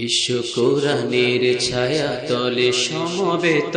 Issue কোরআনের ছায়া তলে সমবেত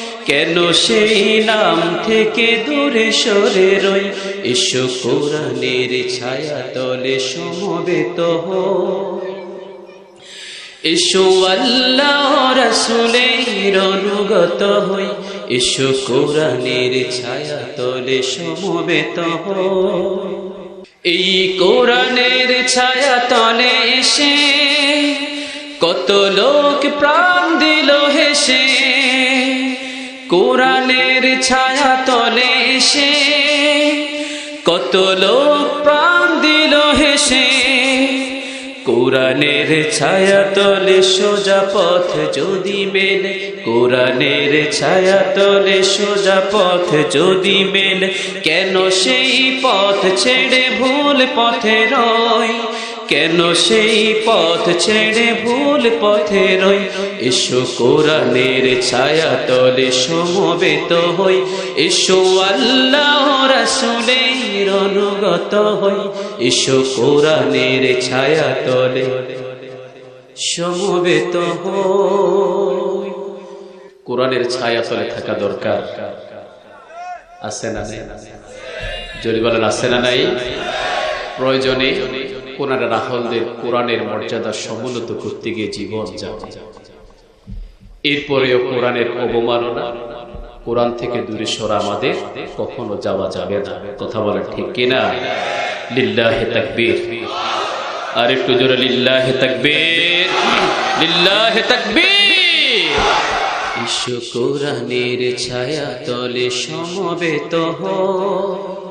কেন সেই নাম থেকে দূরে সরে রই? এসো কোরআনের ছায়া তলে সমবেত এসো আল্লাহ রসুলের অনুগত হই। এসো কোরআনের ছায়া তলে সমবেত এই কোরআনের ছায়া তলে এসে কত লোক প্রাণ দিল হেসে। কোরআনের ছায়া তলে এসে কত লোক প্রাণ দিল হেসে। কোরআনের ছায়া তলে সোজা পথ যদি মেলে। কোরআনের ছায়া তলে সোজা পথ যদি মেলে। কেন সেই পথ ছেড়ে ভুল পথে রয়? কেন সেই পথ ছেড়ে ভুল পথে রই? এসো কোরআনের ছায়া তলে সমবেত হই। এসো আল্লাহ রাসুলের অনুগত হই। এসো কোরআনের ছায়া তলে সমবেত হই। কোরআনের ছায়া তলে থাকা দরকার। আছে না নাই? বলেন, আছে না নাই? প্রয়োজনে কোরআনের আহলদের কোরআনের মর্যাদা সমুন্নত করতে গিয়ে জীবন যাবে এরপরেও কোরআনের অবমাননা, কোরআন থেকে দূরে সরা আমাদের কখনো যাওয়া যাবে না। কথা বলেন ঠিক কিনা? লিল্লাহে তাকবীর। আর একটু জোরে, লিল্লাহে তাকবীর। লিল্লাহে তাকবীর। ইস্যু কোরআনের ছায়া তলে সমবেত হয়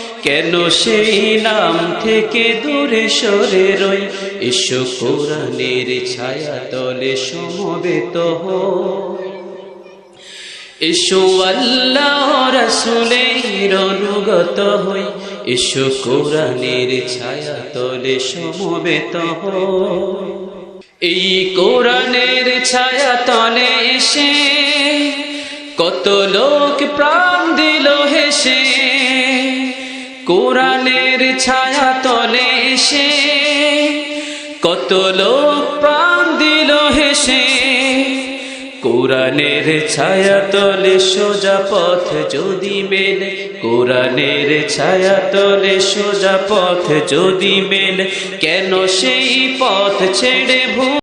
কেন সেই নাম থেকে দূরে সরে রই? এসো কোরআনের ছায়া তলে সমবেত এসো আল্লাহ রসুলের অনুগত হই। এসো কোরআনের ছায়া তলে সমবেত এই কোরআনের ছায়া তলে এসে কত লোক প্রাণ দিল হেসে। কোরআনের ছায়া তলে এসে কত লোক প্রাণ দিল হেসে। কোরআনের ছায়া তলে সোজা পথ যদি মেলে। কোরআনের ছায়া তলে সোজা পথ যদি মেলে। কেন সেই পথ ছেড়ে ভূ